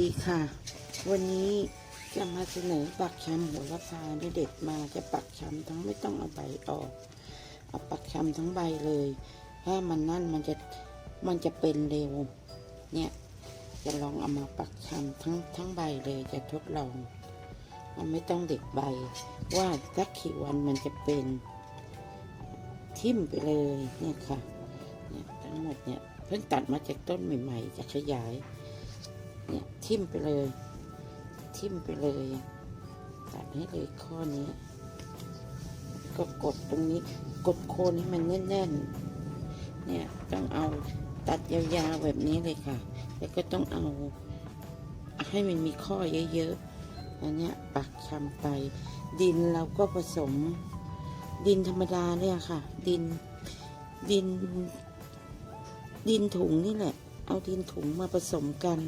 ดีค่ะ วันนี้จะมาเสนอปักชำโหัวละพาที่เด็ดมาจะปักชำทั้งไม่ต้องเอาใบออก เอาปักชำทั้งใบเลยถ้ามันนั่นมันจะมันจะเป็นเร็ว เนี่ยจะลองเอามาปักชำทั้งทั้งใบเลยจะทดลอง มันไม่ต้องเด็ดใบ ว่าสักกี่วันมันจะเป็นทิ่มไปเลยเนี่ยค่ะเนี่ยทั้งหมดเนี่ยเพิ่งตัดมาจากต้นใหม่ ๆ จะขยาย ทิ่มไปเลย ทิ่มไปเลย ตัดให้เลยข้อนี้ ก็กดตรงนี้ กดโคนให้มันแน่นๆ เนี่ยต้องเอาตัดยาวๆแบบนี้เลยค่ะ แล้วก็ต้องเอาให้มันมีข้อเยอะๆ อันนี้ปักชำไป ดินเราก็ผสม ดินธรรมดาเนี่ยค่ะ ดิน ดิน ดินถุงนี่แหละ เอาดินถุงมาผสมกัน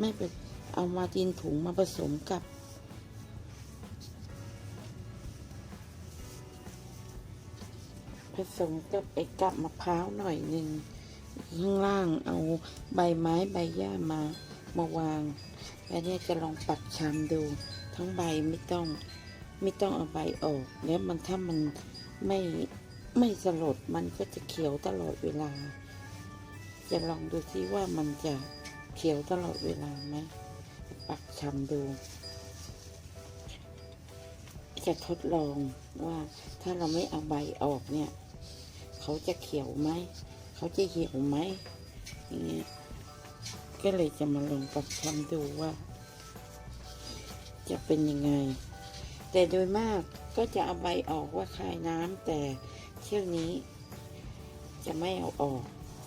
ไม่ไปเอามาดินถุงมาผสมกับ ผสมกับไอ้กับมะพร้าวหน่อยหนึ่งข้างล่างเอาใบไม้ใบหญ้ามามาวาง แล้วเนี่ยจะลองปักชำดู ทั้งใบไม่ต้องไม่ต้องเอาใบออก แล้วมันถ้ามันไม่ไม่สลดมันก็จะเขียวตลอดเวลา จะลองดูซิว่ามันจะ เขียวตลอดเวลาไหมปักชำดู จะทดลองว่าถ้าเราไม่เอาใบออกเนี่ย เขาจะเขียวไหม เขาจะเหี่ยวไหมอย่างเงี้ยก็เลยจะมาลองปักชำดูว่า จะเป็นยังไง แต่โดยมากก็จะเอาใบออกว่าคายน้ำแต่เที่ยวนี้ จะไม่เอาออก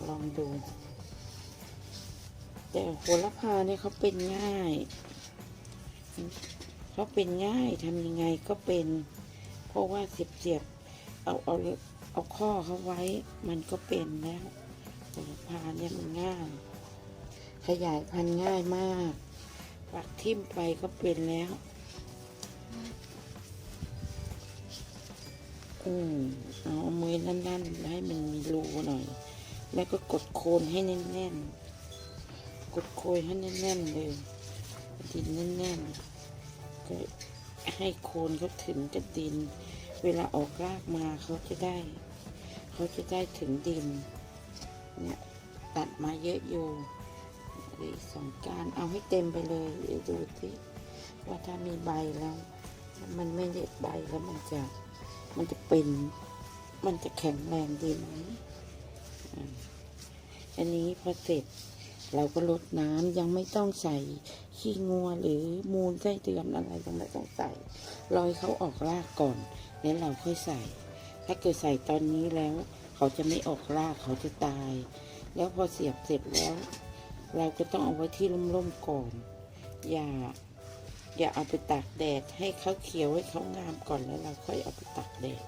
ลองดู แต่โหระพาเนี่ยเขาเป็นง่ายเขาเป็นง่ายทำยังไงก็เป็น เพราะว่าเสียบเสียบเอาเอาเอาข้อเขาไว้ มันก็เป็นแล้วโหระพาเนี่ยมันง่าย ขยายพันธุ์ง่ายมากปักทิ่มไปก็เป็นแล้ว อืมเอามือนั่นๆให้มันมีรูหน่อย แล้วก็กดโคนให้แน่นๆ กดโคนให้แน่นๆเลยดินแน่นๆก็ให้โคนเขาถึงกับดิน เวลาออกรากมาเขาจะได้ เขาจะได้ถึงดิน เนี่ยตัดมาเยอะอยู่เลืออกสองการเอาให้เต็มไปเลยเดี๋ยวดูสิว่าถ้ามีใบแล้ว มันไม่เด็ดใบแล้วมันจะมันจะเป็น มันจะแข็งแรงดีไหมอันนี้พอเสร็จ เราก็ลดน้ำยังไม่ต้องใส่ขี้งัวหรือมูลไส้เดือนอะไรยังไม่ต้องใส่รอให้เขาออกรากก่อน แล้วเราค่อยใส่ ถ้าเกิดใส่ตอนนี้แล้ว เขาจะไม่ออกรากเขาจะตาย แล้วพอเสียบเสร็จแล้ว เราก็ต้องเอาไว้ที่ร่มๆก่อน อย่า อย่าเอาไปตากแดดให้เขาเขียวให้เขางามก่อนแล้วเราค่อยเอาไปตากแดด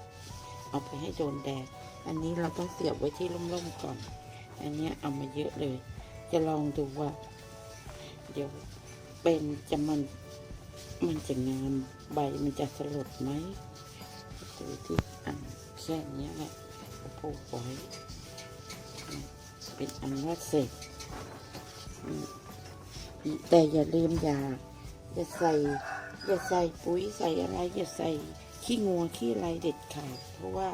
เอาไปให้โดนแดด อันนี้เราต้องเสียบไว้ที่ร่มๆก่อน อันนี้เอามาเยอะเลย จะลองดูว่า เดี๋ยวเป็นจะมันมันจะงามใบมันจะสลดไหมดูที่อันแค่นี้แหละผูกไว้เป็นอันว่าเสร็จอืมแต่อย่าลืมอย่าอย่าใส่ อย่าใส่ปุ๋ยใส่อะไร อย่าใส่ขี้งัวขี้อะไรเด็ดขาดเพราะว่า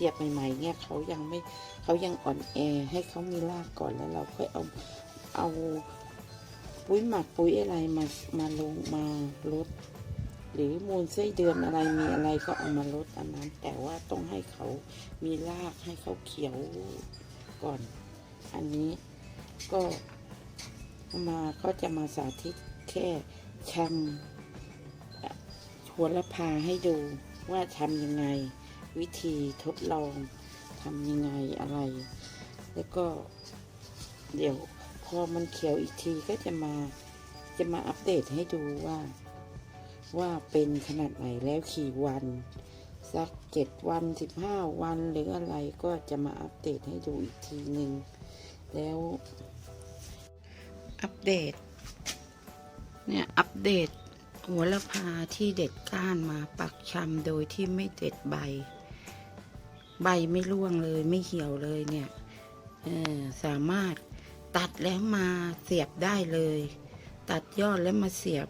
เสียบใหม่ๆเนี่ยเขายังไม่เขายังอ่อนแอให้เขามีรากก่อนแล้วเราค่อยเอาเอาปุ๋ยหมักปุ๋ยอะไรมามาลงมาลด หรือมูลไส้เดือนอะไรมีอะไรก็เอามาลดอันนั้น แต่ว่าต้องให้เขามีรากให้เขาเขียวก่อน อันนี้ก็มาก็จะมาสาธิตแค่ชำหัวละพาให้ดูว่าทำยังไง วิธีทดลองทำยังไงอะไร แล้วก็เดี๋ยวพอมันเขียวอีกทีก็จะมาจะมาอัปเดตให้ดูว่า ว่าเป็นขนาดไหนแล้วขี่วัน สักเจ็ดวันสิบห้าวันหรืออะไรก็จะมาอัปเดตให้ดูอีกทีหนึ่งแล้วอัปเดต เนี่ย อัปเดตหัวละพาที่เด็ดก้านมาปักชำโดยที่ไม่เด็ดใบ ใบไม่ร่วงเลยไม่เหี่ยวเลยเนี่ยสามารถตัดแล้วมาเสียบได้เลย ตัดยอดแล้วมาเสียบ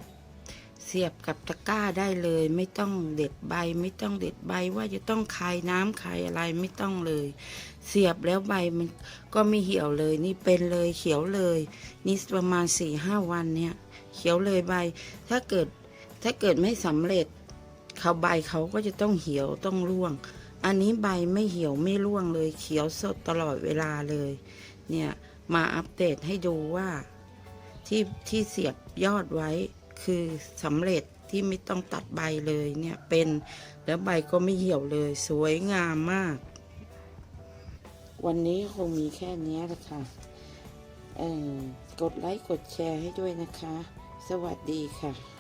เสียบกับตะกร้าได้เลย ไม่ต้องเด็ดใบ ไม่ต้องเด็ดใบว่าจะต้องคายน้ำคายอะไรไม่ต้องเลย เสียบแล้วใบมันก็ไม่เหี่ยวเลย นี่เป็นเลยเขียวเลย นี่ประมาณสี่ห้าวันเนี่ย เขียวเลยใบ ถ้าเกิดถ้าเกิดไม่สำเร็จเขาใบเขาก็จะต้องเหี่ยวต้องร่วง อันนี้ใบไม่เหี่ยวไม่ร่วงเลยเขียวสดตลอดเวลาเลย เนี่ยมาอัปเดตให้ดูว่าที่ที่เสียบยอดไว้คือสำเร็จที่ไม่ต้องตัดใบเลยเนี่ยเป็นแล้วใบก็ไม่เหี่ยวเลย สวยงามมาก วันนี้คงมีแค่นี้แหละค่ะเออกดไลค์กดแชร์ให้ด้วยนะคะ สวัสดีค่ะ